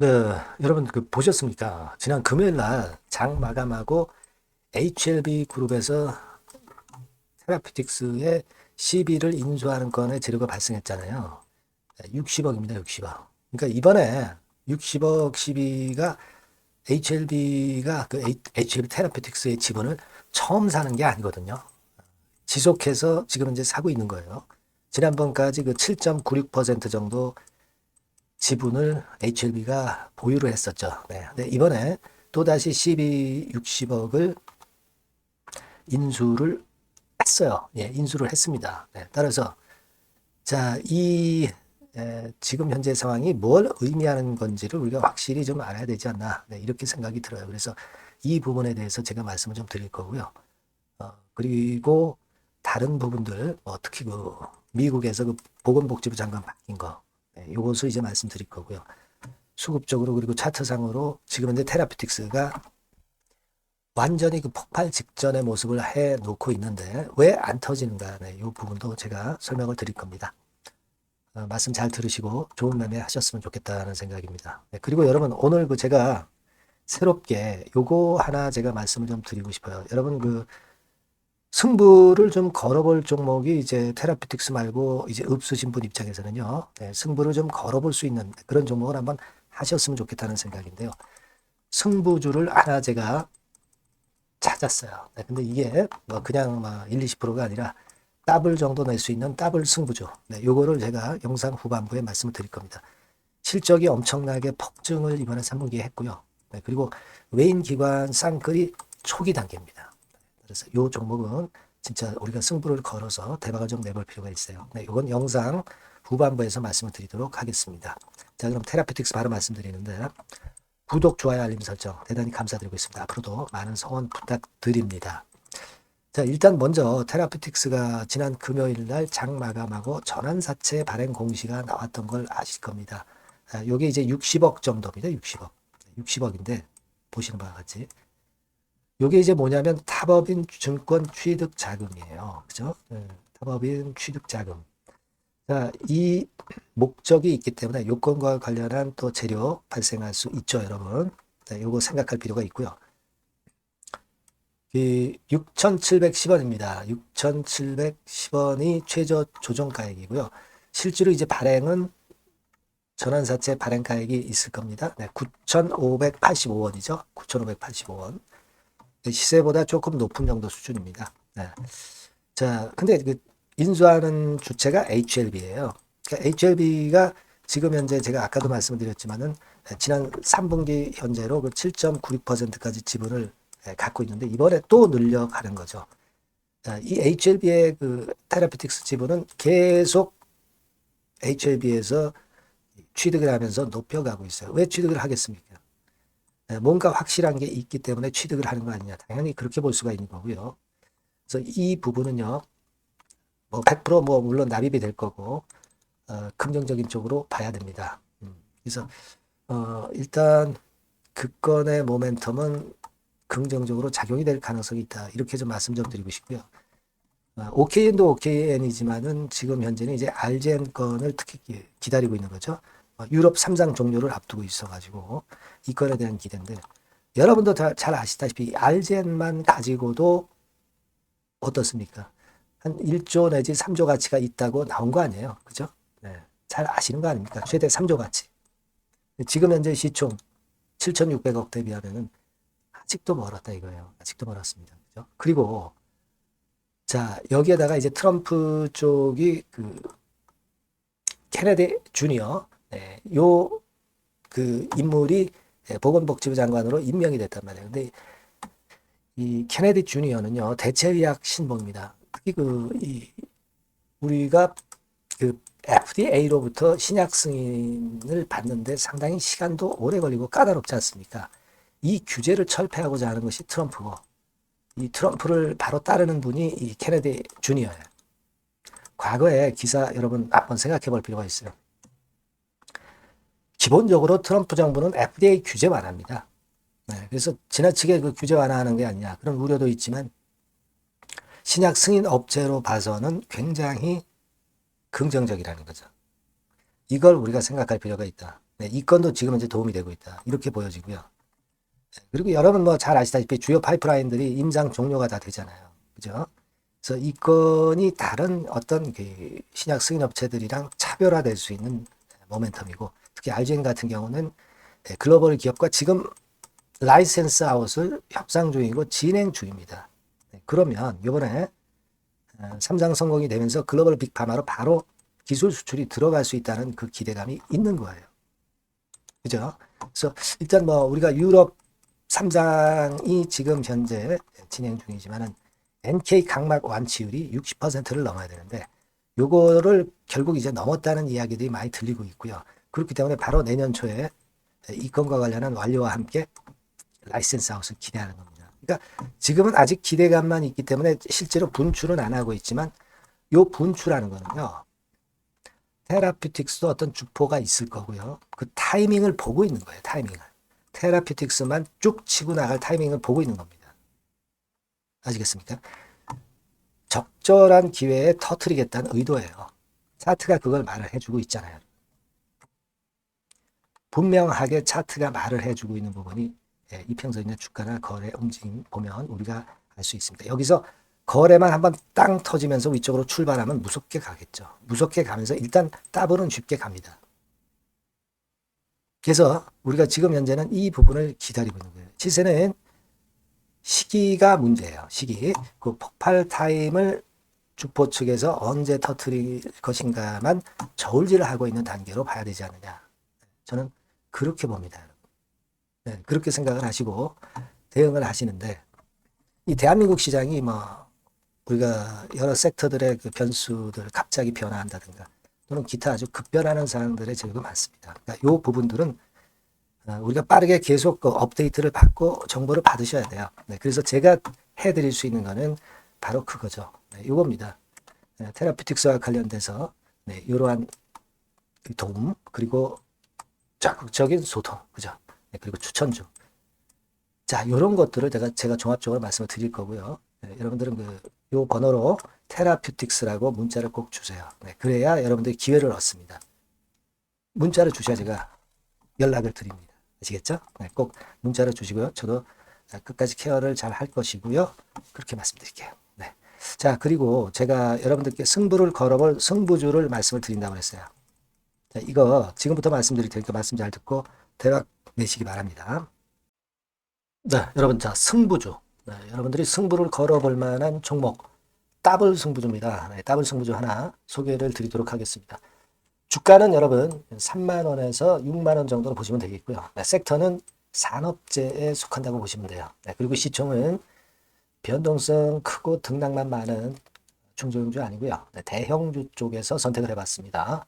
네, 여러분 그 보셨습니까? 지난 금요일 날 장 마감하고 HLB 그룹에서 테라피틱스의 시비를 인수하는 건의 재료가 발생했잖아요. 60억입니다, 60억. 그러니까 이번에 60억 시비가 HLB가 그 HLB 테라피틱스의 지분을 처음 사는 게 아니거든요. 지속해서 지금 이제 사고 있는 거예요. 지난번까지 그 7.96% 정도 지분을 HLB가 보유를 했었죠. 네. 근데 이번에 또다시 12, 60억을 인수를 했어요. 예, 인수를 했습니다. 네. 따라서 자, 이 에, 지금 현재 상황이 뭘 의미하는 건지를 우리가 확실히 좀 알아야 되지 않나. 네, 이렇게 생각이 들어요. 그래서 이 부분에 대해서 제가 말씀을 좀 드릴 거고요. 어, 그리고 다른 부분들, 뭐 특히 그 미국에서 그 보건복지부 장관 바뀐 거, 네, 요것을 이제 말씀드릴 거고요. 수급적으로 그리고 차트상으로 지금 현재 테라피틱스가 완전히 그 폭발 직전의 모습을 해 놓고 있는데 왜 안 터지는가? 네, 이 부분도 제가 설명을 드릴 겁니다. 어, 말씀 잘 들으시고 좋은 매매 하셨으면 좋겠다는 생각입니다. 네, 그리고 여러분 오늘 그 제가 새롭게 요거 하나 제가 말씀을 좀 드리고 싶어요. 여러분 그 승부를 좀 걸어볼 종목이 이제 테라피틱스 말고 이제 읍수신 분 입장에서는요. 네, 승부를 좀 걸어볼 수 있는 그런 종목을 한번 하셨으면 좋겠다는 생각인데요. 승부주를 하나 제가 찾았어요. 네, 근데 이게 뭐 그냥 막 1, 20%가 아니라 더블 정도 낼 수 있는 더블 승부주. 네, 요거를 제가 영상 후반부에 말씀을 드릴 겁니다. 실적이 엄청나게 폭증을 이번에 3분기에 했고요. 네, 그리고 외인 기관 쌍끌이 초기 단계입니다. 그래서 요 종목은 진짜 우리가 승부를 걸어서 대박을 좀 내볼 필요가 있어요. 네, 요건 영상 후반부에서 말씀을 드리도록 하겠습니다. 자, 그럼 테라피틱스 바로 말씀드리는데 구독, 좋아요, 알림 설정 대단히 감사드리고 있습니다. 앞으로도 많은 성원 부탁드립니다. 자, 일단 먼저 테라피틱스가 지난 금요일 날 장 마감하고 전환사채 발행 공시가 나왔던 걸 아실 겁니다. 아, 요게 이제 60억 정도입니다. 60억. 60억인데 보시는 바와 같이 요게 이제 뭐냐면 탑업인 증권 취득 자금이에요. 그죠? 네, 탑업인 취득 자금. 자, 이 목적이 있기 때문에 요건과 관련한 또 재료 발생할 수 있죠, 여러분. 네, 요거 생각할 필요가 있고요. 이 6,710원입니다. 6,710원이 최저 조정가액이고요. 실제로 이제 발행은 전환사채 발행가액이 있을 겁니다. 네, 9,585원이죠. 9,585원. 시세보다 조금 높은 정도 수준입니다. 네. 자, 근데 그 인수하는 주체가 HLB예요. 그러니까 HLB가 지금 현재 제가 아까도 말씀드렸지만은 지난 3분기 현재로 그 7.96%까지 지분을 갖고 있는데 이번에 또 늘려가는 거죠. 자, 이 HLB의 그 테라피틱스 지분은 계속 HLB에서 취득을 하면서 높여가고 있어요. 왜 취득을 하겠습니까? 뭔가 확실한 게 있기 때문에 취득을 하는 거 아니냐. 당연히 그렇게 볼 수가 있는 거고요. 그래서 이 부분은요, 뭐 100%뭐 물론 납입이 될 거고, 어, 긍정적인 쪽으로 봐야 됩니다. 음, 그래서, 어, 일단 그 건의 모멘텀은 긍정적으로 작용이 될 가능성이 있다. 이렇게 좀 말씀 좀 드리고 싶고요. 어, OKN도 OKN이지만은 지금 현재는 이제 RGN 건을 특히 기다리고 있는 거죠. 어, 유럽 3장 종료를 앞두고 있어가지고 이 건에 대한 기대인데 여러분도 다 잘 아시다시피 RGN만 가지고도 어떻습니까? 한 1조 내지 3조 가치가 있다고 나온 거 아니에요. 그죠? 네. 잘 아시는 거 아닙니까? 최대 3조 가치. 지금 현재 시총 7,600억 대비하면은 아직도 멀었다 이거예요. 아직도 멀었습니다. 그죠? 그리고 자, 여기에다가 이제 트럼프 쪽이 그 케네디 주니어 네, 요그 인물이 보건복지부 장관으로 임명이 됐단 말이에요. 근데 이 케네디 주니어는요 대체의학 신봉입니다. 특히 그 이 우리가 그 FDA로부터 신약 승인을 받는데 상당히 시간도 오래 걸리고 까다롭지 않습니까? 이 규제를 철폐하고자 하는 것이 트럼프고 이 트럼프를 바로 따르는 분이 이 케네디 주니어예요. 과거의 기사 여러분 한번 생각해 볼 필요가 있어요. 기본적으로 트럼프 정부는 FDA 규제 완화입니다. 네, 그래서 지나치게 그 규제 완화하는 게 아니냐 그런 우려도 있지만 신약 승인 업체로 봐서는 굉장히 긍정적이라는 거죠. 이걸 우리가 생각할 필요가 있다. 네, 이 건도 지금 이제 도움이 되고 있다. 이렇게 보여지고요. 네, 그리고 여러분 뭐 잘 아시다시피 주요 파이프라인들이 임상 종료가 다 되잖아요. 그죠? 그래서 이 건이 다른 어떤 그 신약 승인 업체들이랑 차별화될 수 있는 모멘텀이고 특히 RGN 같은 경우는 네, 글로벌 기업과 지금 라이센스 아웃을 협상 중이고 진행 중입니다. 네, 그러면 이번에 어, 삼장 성공이 되면서 글로벌 빅파마로 바로 기술 수출이 들어갈 수 있다는 그 기대감이 있는 거예요. 그죠? 그래서 일단 뭐 우리가 유럽 3장이 지금 현재 진행 중이지만은 NK 각막 완치율이 60%를 넘어야 되는데 요거를 결국 이제 넘었다는 이야기들이 많이 들리고 있고요. 그렇기 때문에 바로 내년 초에 이 건과 관련한 완료와 함께 라이센스 아웃을 기대하는 겁니다. 그러니까 지금은 아직 기대감만 있기 때문에 실제로 분출은 안 하고 있지만 요 분출하는 거는요. 테라피틱스도 어떤 주포가 있을 거고요. 그 타이밍을 보고 있는 거예요. 타이밍을. 테라피틱스만 쭉 치고 나갈 타이밍을 보고 있는 겁니다. 아시겠습니까? 적절한 기회에 터트리겠다는 의도예요. 차트가 그걸 말을 해주고 있잖아요. 분명하게 차트가 말을 해주고 있는 부분이 예, 이평선이나 주가나 거래 움직임 보면 우리가 알 수 있습니다. 여기서 거래만 한번 땅 터지면서 위쪽으로 출발하면 무섭게 가겠죠. 무섭게 가면서 일단 따블은 쉽게 갑니다. 그래서 우리가 지금 현재는 이 부분을 기다리고 있는 거예요. 시세는 시기가 문제예요. 시기. 그 폭발 타임을 주포 측에서 언제 터트릴 것인가만 저울질을 하고 있는 단계로 봐야 되지 않느냐. 저는 그렇게 봅니다. 네, 그렇게 생각을 하시고 대응을 하시는데 이 대한민국 시장이 뭐 우리가 여러 섹터들의 그 변수들 갑자기 변화한다든가 또는 기타 아주 급변하는 사항들의 제도가 많습니다. 그러니까 이 부분들은 어, 우리가 빠르게 계속 그 업데이트를 받고 정보를 받으셔야 돼요. 네, 그래서 제가 해드릴 수 있는 거는 바로 그거죠. 네, 이겁니다. 네, 테라피틱스와 관련돼서 네, 이러한 도움 그리고 적극적인 소통, 그죠? 네, 그리고 추천주. 자, 이런 것들을 제가 제가 종합적으로 말씀을 드릴 거고요. 네, 여러분들은 그 요 번호로 테라퓨틱스라고 문자를 꼭 주세요. 네, 그래야 여러분들이 기회를 얻습니다. 문자를 주셔야 제가 연락을 드립니다. 아시겠죠? 네, 꼭 문자를 주시고요. 저도 끝까지 케어를 잘 할 것이고요. 그렇게 말씀드릴게요. 네. 자, 그리고 제가 여러분들께 승부를 걸어볼 승부주를 말씀을 드린다고 했어요. 자, 이거 지금부터 말씀드릴 테니까 말씀 잘 듣고 대박 내시기 바랍니다. 네, 여러분, 자, 승부주. 네, 여러분들이 승부를 걸어볼 만한 종목, 더블 승부주입니다. 네, 더블 승부주 하나 소개를 드리도록 하겠습니다. 주가는 여러분 3만 원에서 6만 원 정도로 보시면 되겠고요. 네, 섹터는 산업재에 속한다고 보시면 돼요. 네, 그리고 시총은 변동성 크고 등락만 많은 중소형주 아니고요. 네, 대형주 쪽에서 선택을 해봤습니다.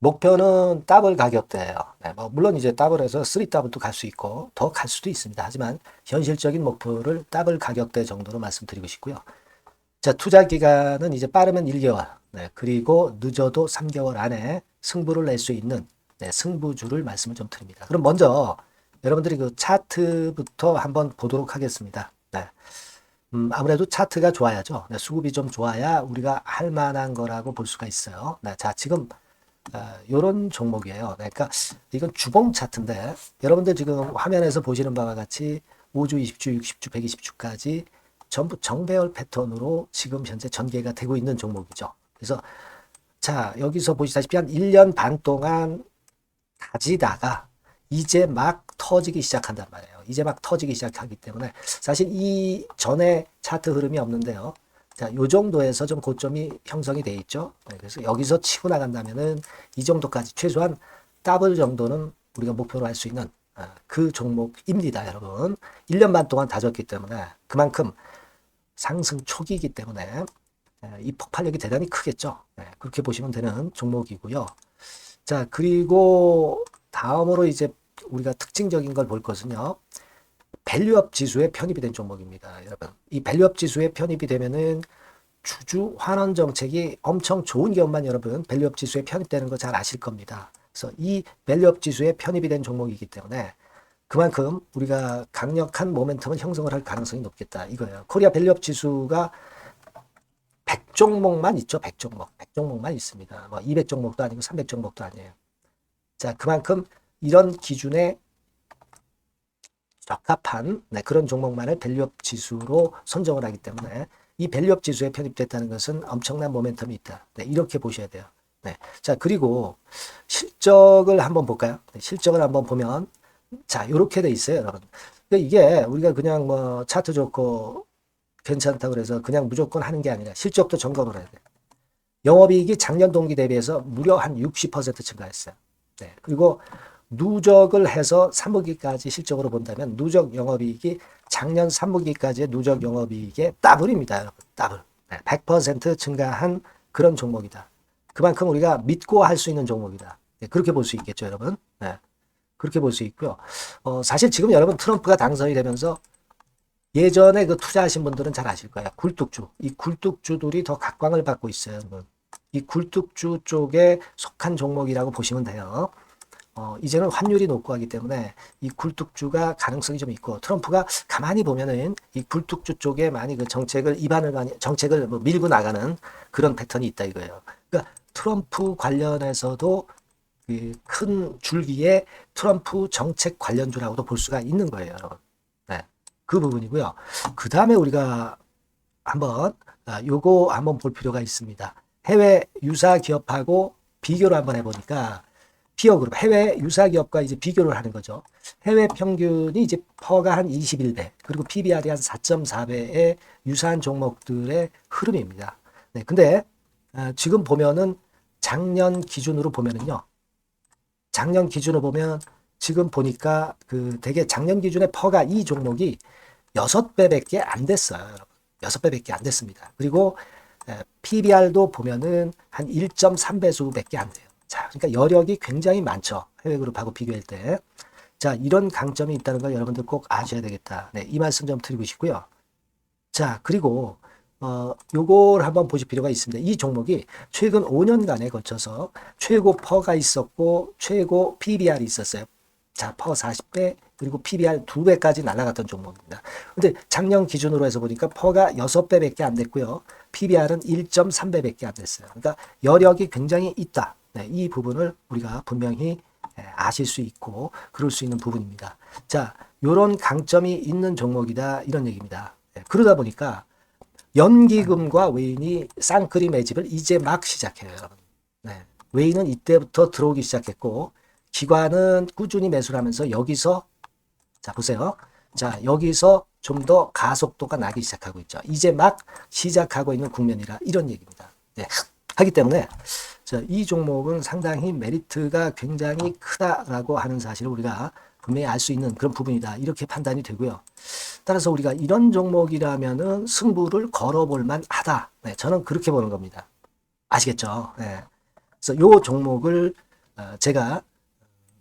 목표는 더블 가격대예요. 네, 뭐 물론 이제 더블에서 3 더블도 갈 수 있고 더 갈 수도 있습니다. 하지만 현실적인 목표를 더블 가격대 정도로 말씀드리고 싶고요. 자, 투자 기간은 이제 빠르면 1개월, 네, 그리고 늦어도 3개월 안에 승부를 낼 수 있는 네, 승부주를 말씀을 좀 드립니다. 그럼 먼저 여러분들이 그 차트부터 한번 보도록 하겠습니다. 네. 음, 아무래도 차트가 좋아야죠. 네, 수급이 좀 좋아야 우리가 할 만한 거라고 볼 수가 있어요. 네, 자, 지금 이런 어, 종목이에요. 그러니까 이건 주봉 차트인데 여러분들 지금 화면에서 보시는 바와 같이 5주, 20주, 60주, 120주까지 전부 정배열 패턴으로 지금 현재 전개가 되고 있는 종목이죠. 그래서 자 여기서 보시다시피 한 1년 반 동안 가지다가 이제 막 터지기 시작한단 말이에요. 이제 막 터지기 시작하기 때문에 사실 이 전에 차트 흐름이 없는데요. 자, 요 정도에서 좀 고점이 형성이 돼 있죠. 네, 그래서 여기서 치고 나간다면은 이 정도까지 최소한 더블 정도는 우리가 목표로 할 수 있는 아, 그 종목입니다, 여러분. 1년 반 동안 다졌기 때문에 그만큼 상승 초기이기 때문에 예, 이 폭발력이 대단히 크겠죠. 네, 그렇게 보시면 되는 종목이고요. 자, 그리고 다음으로 이제 우리가 특징적인 걸 볼 것은요. 밸류업 지수에 편입이 된 종목입니다. 여러분, 이 밸류업 지수에 편입이 되면은 주주 환원 정책이 엄청 좋은 기업만 여러분 밸류업 지수에 편입되는 거 잘 아실 겁니다. 그래서 이 밸류업 지수에 편입이 된 종목이기 때문에 그만큼 우리가 강력한 모멘텀을 형성을 할 가능성이 높겠다 이거예요. 코리아 밸류업 지수가 100종목만 있죠. 100종목. 100종목만 있습니다. 뭐 200종목도 아니고 300종목도 아니에요. 자, 그만큼 이런 기준에 적합한 네, 그런 종목만을 밸류업 지수로 선정을 하기 때문에 이 밸류업 지수에 편입됐다는 것은 엄청난 모멘텀이 있다. 네, 이렇게 보셔야 돼요. 네. 자, 그리고 실적을 한번 볼까요? 네, 실적을 한번 보면 자, 이렇게 돼 있어요, 여러분. 근데 이게 우리가 그냥 뭐 차트 좋고 괜찮다 그래서 그냥 무조건 하는 게 아니라 실적도 점검을 해야 돼요. 영업이익이 작년 동기 대비해서 무려 한 60% 증가했어요. 네. 그리고 누적을 해서 3분기까지 실적으로 본다면 누적 영업이익이 작년 3분기까지의 누적 영업이익의 더블입니다, 여러분. 더블. 네. 100% 증가한 그런 종목이다. 그만큼 우리가 믿고 할 수 있는 종목이다. 네. 그렇게 볼 수 있겠죠, 여러분. 네. 그렇게 볼 수 있고요. 어, 사실 지금 여러분 트럼프가 당선이 되면서 예전에 그 투자하신 분들은 잘 아실 거예요. 굴뚝주. 이 굴뚝주들이 더 각광을 받고 있어요, 여러분. 이 굴뚝주 쪽에 속한 종목이라고 보시면 돼요. 어, 이제는 환율이 높고 하기 때문에 이 굴뚝주가 가능성이 좀 있고 트럼프가 가만히 보면은 이 굴뚝주 쪽에 많이 그 정책을 입안을 많이 정책을 뭐 밀고 나가는 그런 패턴이 있다 이거예요. 그러니까 트럼프 관련해서도 그 큰 줄기에 트럼프 정책 관련주라고도 볼 수가 있는 거예요, 여러분. 네. 그 부분이고요. 그 다음에 우리가 한번 아, 요거 한번 볼 필요가 있습니다. 해외 유사 기업하고 비교를 한번 해보니까 피어 그룹 해외 유사 기업과 이제 비교를 하는 거죠. 해외 평균이 이제 퍼가 한 21배 그리고 PBR이 한 4.4배의 유사한 종목들의 흐름입니다. 네, 근데 아, 지금 보면은 작년 기준으로 보면은요. 작년 기준으로 보면 지금 보니까 그 되게 작년 기준에 퍼가 이 종목이 6배밖에 안 됐어요. 여러분. 6배밖에 안 됐습니다. 그리고 에, PBR도 보면은 한 1.3배수밖에 안 돼요. 자, 그러니까 여력이 굉장히 많죠. 해외 그룹하고 비교할 때. 자, 이런 강점이 있다는 걸 여러분들 꼭 아셔야 되겠다. 네, 이 말씀 좀 드리고 싶고요. 자, 그리고 어, 요걸 한번 보실 필요가 있습니다. 이 종목이 최근 5년간에 걸쳐서 최고 퍼가 있었고 최고 PBR이 있었어요. 자, 퍼 40배 그리고 PBR 2배까지 날아갔던 종목입니다. 근데 작년 기준으로 해서 보니까 퍼가 6배밖에 안 됐고요. PBR은 1.3배밖에 안 됐어요. 그러니까 여력이 굉장히 있다. 네, 이 부분을 우리가 분명히 예, 아실 수 있고 그럴 수 있는 부분입니다. 자, 요런 강점이 있는 종목이다 이런 얘기입니다. 예, 그러다 보니까 연기금과 외인이 쌍끌이 매집을 이제 막 시작해요, 여러분. 네. 외인은 이때부터 들어오기 시작했고 기관은 꾸준히 매수를 하면서 여기서 자 보세요. 자 여기서 좀 더 가속도가 나기 시작하고 있죠. 이제 막 시작하고 있는 국면이라 이런 얘기입니다. 네. 하기 때문에 자, 이 종목은 상당히 메리트가 굉장히 크다라고 하는 사실을 우리가 분명히 알 수 있는 그런 부분이다. 이렇게 판단이 되고요. 따라서 우리가 이런 종목이라면은 승부를 걸어볼 만하다. 네, 저는 그렇게 보는 겁니다. 아시겠죠? 네. 그래서 요 종목을 어, 제가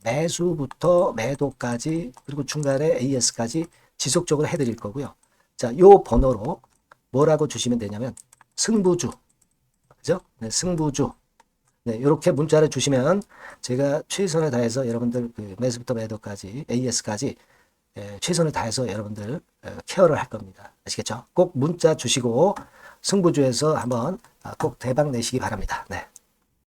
매수부터 매도까지 그리고 중간에 AS까지 지속적으로 해드릴 거고요. 자, 요 번호로 뭐라고 주시면 되냐면 승부주, 그죠? 네, 승부주. 네, 이렇게 문자를 주시면 제가 최선을 다해서 여러분들 그 매수부터 매도까지 AS까지 예, 최선을 다해서 여러분들 어, 케어를 할 겁니다. 아시겠죠? 꼭 문자 주시고 승부주에서 한번 아, 꼭 대박 내시기 바랍니다. 네.